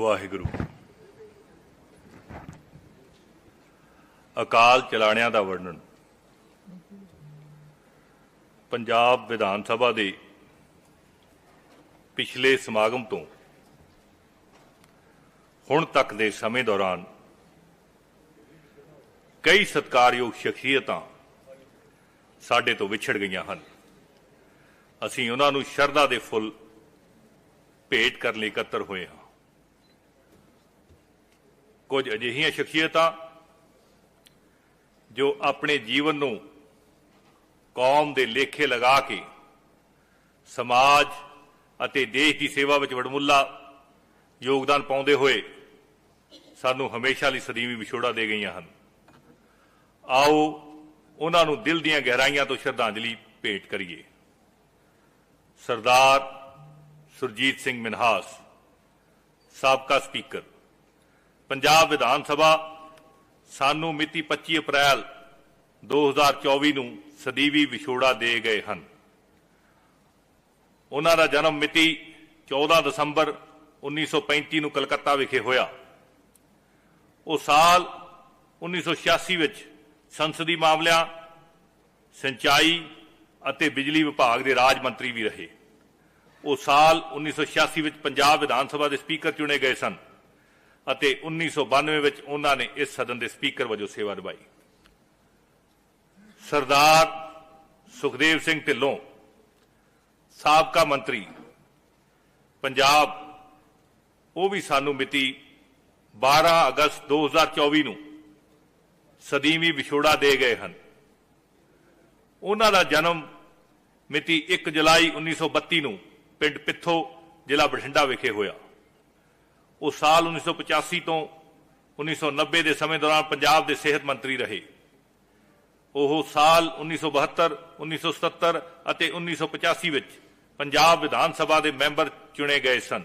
ਵਾਹਿਗੁਰੂ। ਅਕਾਲ ਚਲਾਣਿਆਂ ਦਾ ਵਰਣਨ। ਪੰਜਾਬ ਵਿਧਾਨ ਸਭਾ ਦੇ ਪਿਛਲੇ ਸਮਾਗਮ ਤੋਂ ਹੁਣ ਤੱਕ ਦੇ ਸਮੇਂ ਦੌਰਾਨ ਕਈ ਸਤਿਕਾਰਯੋਗ ਸ਼ਖਸੀਅਤਾਂ ਸਾਡੇ ਤੋਂ ਵਿਛੜ ਗਈਆਂ ਹਨ। ਅਸੀਂ ਉਹਨਾਂ ਨੂੰ ਸ਼ਰਧਾ ਦੇ ਫੁੱਲ ਭੇਟ ਕਰਨ ਲਈ ਇਕੱਤਰ ਹੋਏ ਹਾਂ। ਕੁਝ ਅਜਿਹੀਆਂ ਸ਼ਖਸੀਅਤਾਂ ਜੋ ਆਪਣੇ ਜੀਵਨ ਨੂੰ ਕੌਮ ਦੇ ਲੇਖੇ ਲਗਾ ਕੇ ਸਮਾਜ ਅਤੇ ਦੇਸ਼ ਦੀ ਸੇਵਾ ਵਿੱਚ ਵਡਮੁੱਲਾ ਯੋਗਦਾਨ ਪਾਉਂਦੇ ਹੋਏ ਸਾਨੂੰ ਹਮੇਸ਼ਾ ਲਈ ਸਦੀਵੀ ਵਿਛੋੜਾ ਦੇ ਗਈਆਂ ਹਨ। ਆਓ ਉਹਨਾਂ ਨੂੰ ਦਿਲ ਦੀਆਂ ਗਹਿਰਾਈਆਂ ਤੋਂ ਸ਼ਰਧਾਂਜਲੀ ਭੇਟ ਕਰੀਏ। ਸਰਦਾਰ ਸੁਰਜੀਤ ਸਿੰਘ ਮਿਨਹਾਸ, ਸਾਬਕਾ ਸਪੀਕਰ। ਪੰਜਾਬ ਵਿਧਾਨ ਸਭਾ ਸਾਨੂੰ ਮਿਤੀ 25 ਅਪ੍ਰੈਲ 2024 ਨੂੰ ਸਦੀਵੀ ਵਿਛੋੜਾ ਦੇ ਗਏ ਹਨ। ਉਹਨਾਂ ਦਾ ਜਨਮ ਮਿਤੀ 14 ਦਸੰਬਰ 1935 ਨੂੰ ਕਲਕੱਤਾ ਵਿਖੇ ਹੋਇਆ। ਉਹ ਸਾਲ 1986 ਵਿੱਚ ਸੰਸਦੀ ਮਾਮਲਿਆਂ, ਸਿੰਚਾਈ ਅਤੇ ਬਿਜਲੀ ਵਿਭਾਗ ਦੇ ਰਾਜ ਮੰਤਰੀ ਵੀ ਰਹੇ। ਉਹ ਸਾਲ 1986 ਵਿੱਚ ਪੰਜਾਬ ਵਿਧਾਨ ਸਭਾ ਦੇ ਸਪੀਕਰ ਚੁਣੇ ਗਏ ਸਨ। ਅਤੇ 1992 ਵਿੱਚ ਉਹਨਾਂ ਨੇ ਇਸ ਸਦਨ ਦੇ ਸਪੀਕਰ ਵਜੋਂ ਸੇਵਾ ਨਿਭਾਈ। ਸਰਦਾਰ ਸੁਖਦੇਵ ਸਿੰਘ ਢਿੱਲੋਂ, ਸਾਬਕਾ ਮੰਤਰੀ, ਪੰਜਾਬ, ਉਹ ਵੀ ਸਾਨੂੰ ਮਿਤੀ 12 ਅਗਸਤ 2024 ਨੂੰ ਸਦੀਵੀ ਵਿਛੋੜਾ ਦੇ ਗਏ ਹਨ। ਉਹਨਾਂ ਦਾ ਜਨਮ ਮਿਤੀ 1 ਜੁਲਾਈ 1932 ਨੂੰ ਪਿੰਡ ਪਿੱਥੋ ਜ਼ਿਲ੍ਹਾ ਬਠਿੰਡਾ ਵਿਖੇ ਹੋਇਆ। ਉਹ ਸਾਲ 1985 ਤੋਂ 1990 ਦੇ ਸਮੇਂ ਦੌਰਾਨ ਪੰਜਾਬ ਦੇ ਸਿਹਤ ਮੰਤਰੀ ਰਹੇ। ਉਹ ਸਾਲ 1972 1977 ਅਤੇ 1985 ਵਿੱਚ ਪੰਜਾਬ ਵਿਧਾਨ ਸਭਾ ਦੇ ਮੈਂਬਰ ਚੁਣੇ ਗਏ ਸਨ।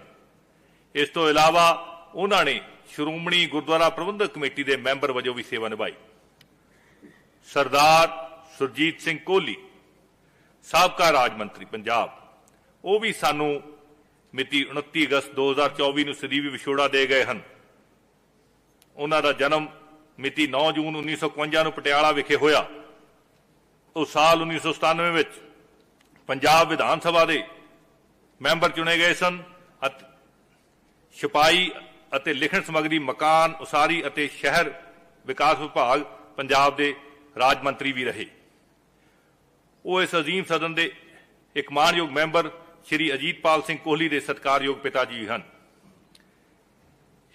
ਇਸ ਤੋਂ ਇਲਾਵਾ ਉਹਨਾਂ ਨੇ ਸ਼੍ਰੋਮਣੀ ਗੁਰਦੁਆਰਾ ਪ੍ਰਬੰਧਕ ਕਮੇਟੀ ਦੇ ਮੈਂਬਰ ਵਜੋਂ ਵੀ ਸੇਵਾ ਨਿਭਾਈ। ਸਰਦਾਰ ਸੁਰਜੀਤ ਸਿੰਘ ਕੋਹਲੀ, ਸਾਬਕਾ ਰਾਜ ਮੰਤਰੀ, ਪੰਜਾਬ। ਉਹ ਵੀ ਸਾਨੂੰ ਮਿਤੀ 29 ਅਗਸਤ 2024 ਨੂੰ ਸਦੀਵੀ ਵਿਛੋੜਾ ਦੇ ਗਏ ਹਨ। ਉਹਨਾਂ ਦਾ ਜਨਮ ਮਿਤੀ 9 ਜੂਨ 1951 ਨੂੰ ਪਟਿਆਲਾ ਵਿਖੇ ਹੋਇਆ। ਉਹ ਸਾਲ 1997 ਵਿੱਚ ਪੰਜਾਬ ਵਿਧਾਨ ਸਭਾ ਦੇ ਮੈਂਬਰ ਚੁਣੇ ਗਏ ਸਨ ਅਤੇ ਛਪਾਈ ਅਤੇ ਲਿਖਣ ਸਮਗਰੀ ਮਕਾਨ, ਉਸਾਰੀ ਅਤੇ ਸ਼ਹਿਰ ਵਿਕਾਸ ਵਿਭਾਗ ਪੰਜਾਬ ਦੇ ਰਾਜ ਮੰਤਰੀ ਵੀ ਰਹੇ। ਉਹ ਇਸ ਅਜ਼ੀਮ ਸਦਨ ਦੇ ਇੱਕ ਮਾਨਯੋਗ ਮੈਂਬਰ ਸ਼੍ਰੀ ਅਜੀਤਪਾਲ ਸਿੰਘ ਕੋਹਲੀ ਦੇ ਸਤਕਾਰਯੋਗ ਪਿਤਾ ਜੀ ਹਨ।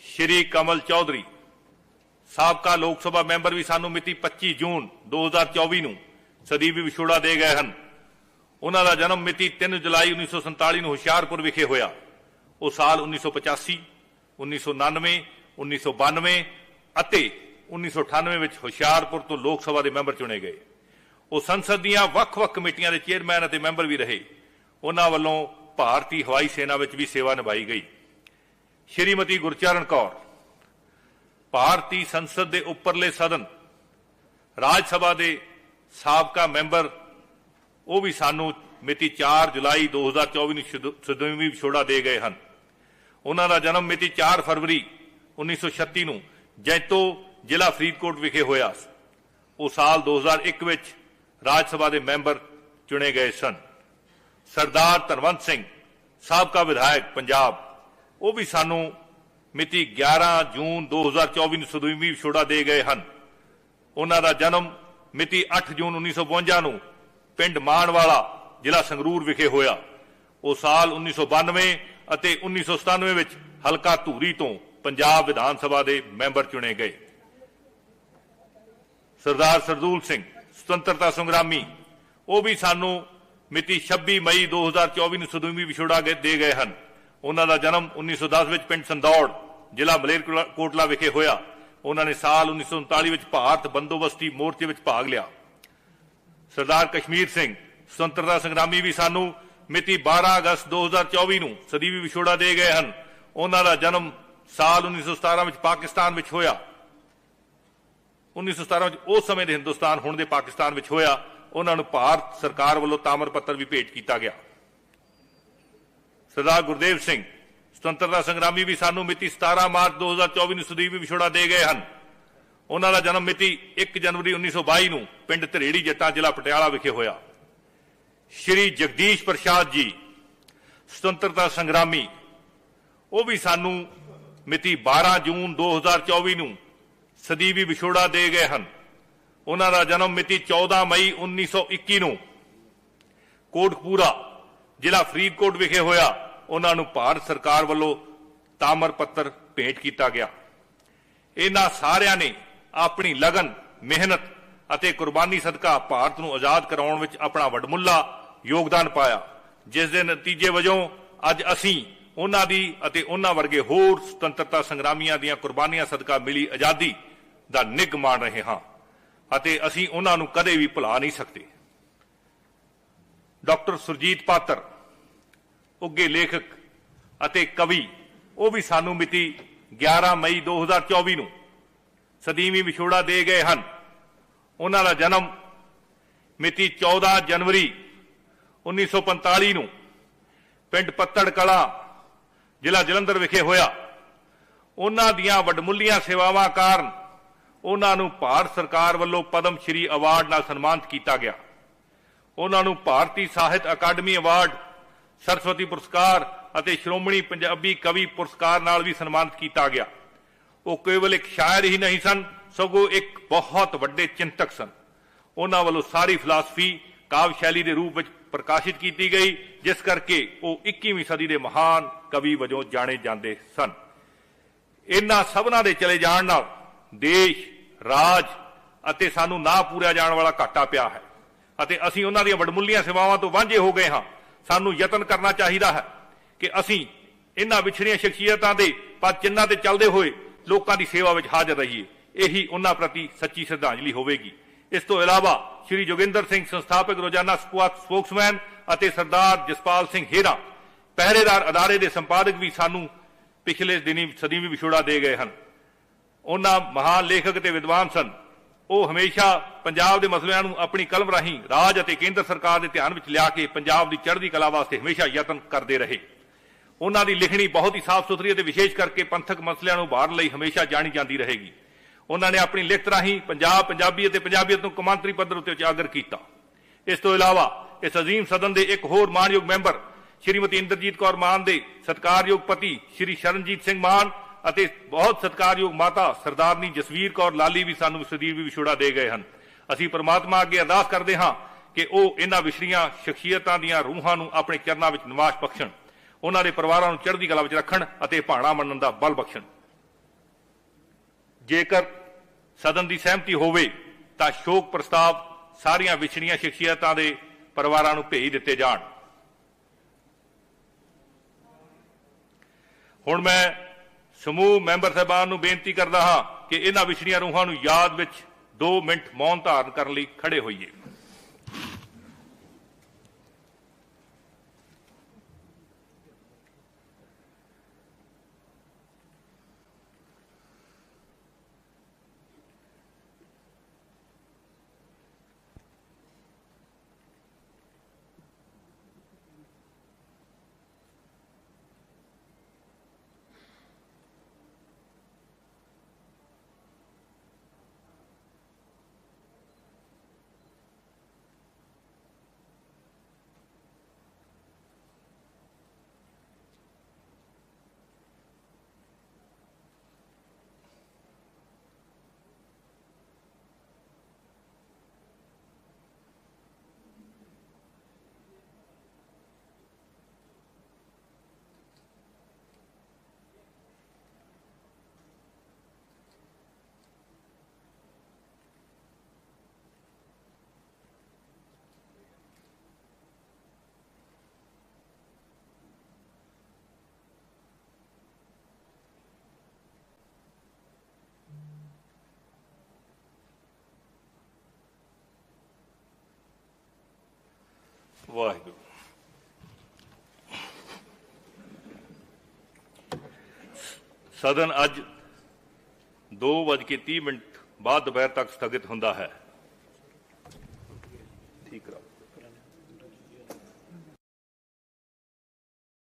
ਸ਼੍ਰੀ ਕਮਲ ਚੌਧਰੀ, ਸਾਬਕਾ ਲੋਕ ਸਭਾ ਮੈਂਬਰ ਵੀ ਸਾਨੂੰ ਮਿਤੀ 25 ਜੂਨ 2024 ਨੂੰ ਸਦੀਵੀ ਵਿਛੋੜਾ ਦੇ ਗਏ ਹਨ। ਉਹਨਾਂ ਦਾ ਜਨਮ ਮਿਤੀ 3 ਜੁਲਾਈ 1947 ਨੂੰ ਹੁਸ਼ਿਆਰਪੁਰ ਵਿਖੇ ਹੋਇਆ। ਉਹ ਸਾਲ 1985 1999 1992 ਅਤੇ 1998 ਵਿੱਚ ਹੁਸ਼ਿਆਰਪੁਰ ਤੋਂ ਲੋਕ ਸਭਾ ਦੇ ਮੈਂਬਰ ਚੁਣੇ ਗਏ। ਉਹ ਸੰਸਦ ਦੀਆਂ ਵੱਖ-ਵੱਖ ਕਮੇਟੀਆਂ ਦੇ ਚੇਅਰਮੈਨ ਅਤੇ ਮੈਂਬਰ ਵੀ ਰਹੇ। ਉਹਨਾਂ ਵੱਲੋਂ ਭਾਰਤੀ ਹਵਾਈ ਸੈਨਾ ਵਿੱਚ ਵੀ ਸੇਵਾ ਨਿਭਾਈ ਗਈ। ਸ਼੍ਰੀਮਤੀ ਗੁਰਚਰਨ ਕੌਰ, ਭਾਰਤੀ ਸੰਸਦ ਦੇ ਉੱਪਰਲੇ ਸਦਨ, ਰਾਜ ਸਭਾ ਦੇ ਸਾਬਕਾ ਮੈਂਬਰ, ਉਹ ਵੀ ਸਾਨੂੰ ਮਿਤੀ 4 ਜੁਲਾਈ 2024 ਨੂੰ ਸਦੀਵੀ ਵਿਛੋੜਾ ਦੇ ਗਏ ਹਨ। ਉਹਨਾਂ ਦਾ ਜਨਮ ਮਿਤੀ 4 ਫਰਵਰੀ 1936 ਨੂੰ ਜੈਤੋ ਜ਼ਿਲ੍ਹਾ ਫਰੀਦਕੋਟ ਵਿਖੇ ਹੋਇਆ ਉਹ ਸਾਲ 2001 ਵਿੱਚ ਰਾਜ ਸਭਾ ਦੇ ਮੈਂਬਰ ਚੁਣੇ ਗਏ ਸਨ। ਸਰਦਾਰ ਧਨਵੰਤ ਸਿੰਘ, ਸਾਬਕਾ ਵਿਧਾਇਕ ਪੰਜਾਬ। ਉਹ ਵੀ ਸਾਨੂੰ ਮਿਤੀ 11 ਜੂਨ 2024 ਨੂੰ ਸਦੀਵੀ ਵਿਛੋੜਾ ਦੇ ਗਏ ਹਨ। ਉਹਨਾਂ ਦਾ ਜਨਮ ਮਿਤੀ 8 ਜੂਨ 1952 ਨੂੰ ਪਿੰਡ ਮਾਨਵਾਲਾ, ਜ਼ਿਲ੍ਹਾ ਸੰਗਰੂਰ ਵਿਖੇ ਹੋਇਆ। ਉਹ ਸਾਲ 1992 ਅਤੇ 1997 ਵਿੱਚ ਹਲਕਾ ਧੂਰੀ ਤੋਂ ਪੰਜਾਬ ਵਿਧਾਨ ਸਭਾ ਦੇ ਮੈਂਬਰ ਚੁਣੇ ਗਏ। ਸਰਦਾਰ ਸਰਦੂਲ ਸਿੰਘ, ਸੁਤੰਤਰਤਾ ਸੰਗਰਾਮੀ, ਉਹ ਵੀ ਸਾਨੂੰ ਮਿਤੀ 26 ਮਈ 2024 ਨੂੰ ਸਦੀਵੀ ਵਿਛੋੜਾ ਦੇ ਗਏ ਹਨ। ਉਹਨਾਂ ਦਾ ਜਨਮ 1910 ਵਿੱਚ ਪਿੰਡ ਸੰਦੌੜ, ਜ਼ਿਲ੍ਹਾ ਮਲੇਰਕੋਟਲਾ ਵਿਖੇ ਹੋਇਆ। ਉਹਨਾਂ ਨੇ ਸਾਲ 1939 ਵਿੱਚ ਭਾਰਤ ਬੰਦੋਬਸਤੀ ਮੋਰਚੇ ਵਿੱਚ ਭਾਗ ਲਿਆ। ਸਰਦਾਰ ਕਸ਼ਮੀਰ ਸਿੰਘ, ਸੁਤੰਤਰਤਾ ਸੰਗਰਾਮੀ ਵੀ ਸਾਨੂੰ ਮਿਤੀ 12 ਅਗਸਤ 2024 ਨੂੰ ਸਦੀਵੀ ਵਿਛੋੜਾ ਦੇ ਗਏ ਹਨ। ਉਹਨਾਂ ਦਾ ਜਨਮ ਸਾਲ 1917 ਵਿੱਚ ਪਾਕਿਸਤਾਨ ਵਿੱਚ ਹੋਇਆ। 1917 ਵਿੱਚ ਉਸ ਸਮੇਂ ਦੇ ਹਿੰਦੁਸਤਾਨ, ਹੁਣ ਦੇ ਪਾਕਿਸਤਾਨ ਵਿੱਚ ਹੋਇਆ। ਉਹਨਾਂ ਨੂੰ ਭਾਰਤ ਸਰਕਾਰ ਵੱਲੋਂ ਤਾਮਰ ਪੱਤਰ ਵੀ ਭੇਟ ਕੀਤਾ ਗਿਆ। ਸਰਦਾਰ ਗੁਰਦੇਵ ਸਿੰਘ, ਸੁਤੰਤਰਤਾ ਸੰਗਰਾਮੀ ਵੀ ਸਾਨੂੰ ਮਿਤੀ 17 ਮਾਰਚ 2024 ਨੂੰ ਸੁਦੀਪ ਵਿਛੋੜਾ ਦੇ ਗਏ ਹਨ। ਉਹਨਾਂ ਦਾ ਜਨਮ ਮਿਤੀ 1 ਜਨਵਰੀ 1922 ਨੂੰ ਪਿੰਡ ਧਰੇੜੀ ਜੱਟਾਂ ਜ਼ਿਲ੍ਹਾ ਪਟਿਆਲਾ ਵਿਖੇ ਹੋਇਆ। ਸ਼੍ਰੀ ਜਗਦੀਸ਼ ਪ੍ਰਸਾਦ ਜੀ, ਸੁਤੰਤਰਤਾ ਸੰਗਰਾਮੀ, ਉਹ ਵੀ ਸਾਨੂੰ ਮਿਤੀ 12 ਜੂਨ 2024 ਨੂੰ ਸਦੀਵੀ ਵਿਛੋੜਾ ਦੇ ਗਏ ਹਨ। ਉਹਨਾਂ ਦਾ ਜਨਮ ਮਿਤੀ 14 ਮਈ 1921 ਨੂੰ ਕੋਟਕਪੂਰਾ ਜ਼ਿਲ੍ਹਾ ਫਰੀਦਕੋਟ ਵਿਖੇ ਹੋਇਆ। ਉਹਨਾਂ ਨੂੰ ਭਾਰਤ ਸਰਕਾਰ ਵੱਲੋਂ ਤਾਮਰ ਪੱਤਰ ਭੇਟ ਕੀਤਾ ਗਿਆ। ਇਹਨਾਂ ਸਾਰਿਆਂ ਨੇ ਆਪਣੀ ਲਗਨ, ਮਿਹਨਤ ਅਤੇ ਕੁਰਬਾਨੀ ਸਦਕਾ ਭਾਰਤ ਨੂੰ ਆਜ਼ਾਦ ਕਰਾਉਣ ਵਿੱਚ ਆਪਣਾ ਵੱਡਮੁੱਲਾ ਯੋਗਦਾਨ ਪਾਇਆ। ਜਿਸ ਦੇ ਨਤੀਜੇ ਵਜੋਂ ਅੱਜ ਅਸੀਂ ਉਹਨਾਂ ਦੀ ਅਤੇ ਉਹਨਾਂ ਵਰਗੇ ਹੋਰ ਸੁਤੰਤਰਤਾ ਸੰਗਰਾਮੀਆਂ ਦੀਆਂ ਕੁਰਬਾਨੀਆਂ ਸਦਕਾ ਮਿਲੀ ਆਜ਼ਾਦੀ ਦਾ ਨਿੱਘ ਮਾਣ ਰਹੇ ਹਾਂ। ਅਤੇ ਅਸੀਂ ਉਹਨਾਂ ਨੂੰ ਕਦੇ ਵੀ ਭੁਲਾ ਨਹੀਂ ਸਕਦੇ। ਡਾਕਟਰ ਸੁਰਜੀਤ ਪਾਤਰ ਉੱਗੇ ਲੇਖਕ ਅਤੇ ਕਵੀ, ਉਹ ਵੀ ਸਾਨੂੰ ਮਿਤੀ 11 ਮਈ 2024 ਨੂੰ ਸਦੀਵੀ ਵਿਛੋੜਾ ਦੇ ਗਏ ਹਨ। ਉਹਨਾਂ ਦਾ ਜਨਮ ਮਿਤੀ 14 ਜਨਵਰੀ 1945 ਨੂੰ ਪਿੰਡ ਪੱਤੜ ਕਲਾ ਜ਼ਿਲ੍ਹਾ ਜਲੰਧਰ ਵਿਖੇ ਹੋਇਆ। ਉਹਨਾਂ ਦੀਆਂ ਵੱਡਮੁੱਲੀਆਂ ਸੇਵਾਵਾਂ ਕਾਰਨ ਉਹਨਾਂ ਨੂੰ ਭਾਰਤ ਸਰਕਾਰ ਵੱਲੋਂ ਪਦਮ ਸ਼੍ਰੀ ਅਵਾਰਡ ਨਾਲ ਸਨਮਾਨਿਤ ਕੀਤਾ ਗਿਆ। ਉਹਨਾਂ ਨੂੰ ਭਾਰਤੀ ਸਾਹਿਤ ਅਕਾਦਮੀ ਅਵਾਰਡ, ਸਰਸਵਤੀ ਪੁਰਸਕਾਰ ਅਤੇ ਸ਼੍ਰੋਮਣੀ ਪੰਜਾਬੀ ਕਵੀ ਪੁਰਸਕਾਰ ਨਾਲ ਵੀ ਸਨਮਾਨਿਤ ਕੀਤਾ ਗਿਆ। ਉਹ ਕੇਵਲ ਇੱਕ ਸ਼ਾਇਰ ਹੀ ਨਹੀਂ ਸਨ, ਸਗੋਂ ਇੱਕ ਬਹੁਤ ਵੱਡੇ ਚਿੰਤਕ ਸਨ। ਉਹਨਾਂ ਵੱਲੋਂ ਸਾਰੀ ਫਿਲਾਸਫੀ ਕਾਵਿ ਸ਼ੈਲੀ ਦੇ ਰੂਪ ਵਿੱਚ ਪ੍ਰਕਾਸ਼ਿਤ ਕੀਤੀ ਗਈ, ਜਿਸ ਕਰਕੇ ਉਹ 21ਵੀਂ ਸਦੀ ਦੇ ਮਹਾਨ ਕਵੀ ਵਜੋਂ ਜਾਣੇ ਜਾਂਦੇ ਸਨ। ਇਹਨਾਂ ਸਭਨਾਂ ਦੇ ਚਲੇ ਜਾਣ ਨਾਲ ਦੇਸ਼, ਰਾਜ ਅਤੇ ਸਾਨੂੰ ਨਾ ਪੂਰਿਆ ਜਾਣ ਵਾਲਾ ਘਾਟਾ ਪਿਆ ਹੈ। ਅਤੇ ਅਸੀਂ ਉਹਨਾਂ ਦੀਆਂ ਵਡਮੁੱਲੀਆਂ ਸੇਵਾਵਾਂ ਤੋਂ ਵਾਂਝੇ ਹੋ ਗਏ ਹਾਂ। ਸਾਨੂੰ ਯਤਨ ਕਰਨਾ ਚਾਹੀਦਾ ਹੈ ਕਿ ਅਸੀਂ ਇਹਨਾਂ ਵਿਛੜੀਆਂ ਸ਼ਖਸੀਅਤਾਂ ਦੇ ਪਰ ਚਿੰਨ੍ਹਾਂ ਤੇ ਚੱਲਦੇ ਹੋਏ ਲੋਕਾਂ ਦੀ ਸੇਵਾ ਵਿੱਚ ਹਾਜ਼ਰ ਰਹੀਏ। ਇਹੀ ਉਹਨਾਂ ਪ੍ਰਤੀ ਸੱਚੀ ਸ਼ਰਧਾਂਜਲੀ ਹੋਵੇਗੀ। ਇਸ ਤੋਂ ਇਲਾਵਾ ਸ਼੍ਰੀ ਜੋਗਿੰਦਰ ਸਿੰਘ ਸੰਸਥਾਪਕ ਰੋਜ਼ਾਨਾ ਸਪੋਕਸਮੈਨ ਅਤੇ ਸਰਦਾਰ ਜਸਪਾਲ ਸਿੰਘ ਹੇਰਾ ਪਹਿਰੇਦਾਰ ਅਦਾਰੇ ਦੇ ਸੰਪਾਦਕ ਵੀ ਸਾਨੂੰ ਪਿਛਲੇ ਦਿਨੀ ਸਦੀਵੀ ਵਿਛੋੜਾ ਦੇ ਗਏ ਹਨ। ਉਹਨਾਂ ਮਹਾਨ ਲੇਖਕ ਤੇ ਵਿਦਵਾਨ ਸਨ। ਉਹ ਹਮੇਸ਼ਾ ਪੰਜਾਬ ਦੇ ਮਸਲਿਆਂ ਨੂੰ ਆਪਣੀ ਕਲਮ ਰਾਹੀਂ ਰਾਜ ਅਤੇ ਕੇਂਦਰ ਸਰਕਾਰ ਦੇ ਧਿਆਨ ਵਿੱਚ ਲਿਆ ਕੇ ਪੰਜਾਬ ਦੀ ਚੜ੍ਹਦੀ ਕਲਾ ਵਾਸਤੇ ਹਮੇਸ਼ਾ ਯਤਨ ਕਰਦੇ ਰਹੇ। ਉਹਨਾਂ ਦੀ ਲਿਖਣੀ ਬਹੁਤ ਹੀ ਸਾਫ਼ ਸੁਥਰੀ ਅਤੇ ਵਿਸ਼ੇਸ਼ ਕਰਕੇ ਪੰਥਕ ਮਸਲਿਆਂ ਨੂੰ ਉਭਾਰਨ ਲਈ ਹਮੇਸ਼ਾ ਜਾਣੀ ਜਾਂਦੀ ਰਹੇਗੀ। ਉਹਨਾਂ ਨੇ ਆਪਣੀ ਲਿਖਤ ਰਾਹੀਂ ਪੰਜਾਬ, ਪੰਜਾਬੀ ਅਤੇ ਪੰਜਾਬੀਅਤ ਨੂੰ ਕਮਾਂਤਰੀ ਪੱਧਰ ਉੱਤੇ ਉਜਾਗਰ ਕੀਤਾ। ਇਸ ਤੋਂ ਇਲਾਵਾ ਇਸ ਅਜ਼ੀਮ ਸਦਨ ਦੇ ਇੱਕ ਹੋਰ ਮਾਨਯੋਗ ਮੈਂਬਰ, ਸ਼੍ਰੀਮਤੀ ਇੰਦਰਜੀਤ ਕੌਰ ਮਾਨ ਦੇ ਸਤਕਾਰਯੋਗ ਪਤੀ, ਸ਼੍ਰੀ ਸ਼ਰਨਜੀਤ ਸਿੰਘ ਮਾਨ ਅਤੇ ਬਹੁਤ ਸਤਿਕਾਰਯੋਗ ਮਾਤਾ ਸਰਦਾਰਨੀ ਜਸਵੀਰ ਕੌਰ ਲਾਲੀ ਵੀ ਸਾਨੂੰ ਸਦੀਵ ਵਿਛੋੜਾ ਦੇ ਗਏ ਹਨ। ਅਸੀਂ ਪ੍ਰਮਾਤਮਾ ਅੱਗੇ ਅਰਦਾਸ ਕਰਦੇ ਹਾਂ ਕਿ ਉਹ ਇਹਨਾਂ ਵਿਛੜੀਆਂ ਸ਼ਖਸੀਅਤਾਂ ਦੀਆਂ ਰੂਹਾਂ ਨੂੰ ਆਪਣੇ ਚਰਨਾਂ ਵਿੱਚ ਨਿਵਾਸ ਬਖਸ਼ਣ, ਉਹਨਾਂ ਦੇ ਪਰਿਵਾਰਾਂ ਨੂੰ ਚੜ੍ਹਦੀ ਕਲਾ ਵਿੱਚ ਰੱਖਣ ਅਤੇ ਭਾਣਾ ਮੰਨਣ ਦਾ ਬਲ ਬਖਸ਼ਣ। ਜੇਕਰ ਸਦਨ ਦੀ ਸਹਿਮਤੀ ਹੋਵੇ, ਤਾਂ ਸ਼ੋਕ ਪ੍ਰਸਤਾਵ ਸਾਰੀਆਂ ਵਿਛੜੀਆਂ ਸ਼ਖਸੀਅਤਾਂ ਦੇ ਪਰਿਵਾਰਾਂ ਨੂੰ ਭੇਜ ਦਿੱਤੇ ਜਾਣ। ਹੁਣ ਮੈਂ ਸਮੂਹ ਮੈਂਬਰ ਸਾਹਿਬਾਨ ਨੂੰ ਬੇਨਤੀ ਕਰਦਾ ਹਾਂ ਕਿ ਇਹਨਾਂ ਵਿਛੜੀਆਂ ਰੂਹਾਂ ਨੂੰ ਯਾਦ ਵਿੱਚ 2 ਮਿੰਟ ਮੌਨ ਧਾਰਨ ਕਰਨ ਲਈ ਖੜੇ ਹੋਈਏ। ਵਾਹਿਗੁਰੂ ਸਦਨ ਅੱਜ 2:30 ਮਿੰਟ ਬਾਅਦ ਦੁਪਹਿਰ ਤੱਕ ਸਥਗਿਤ ਹੁੰਦਾ ਹੈ।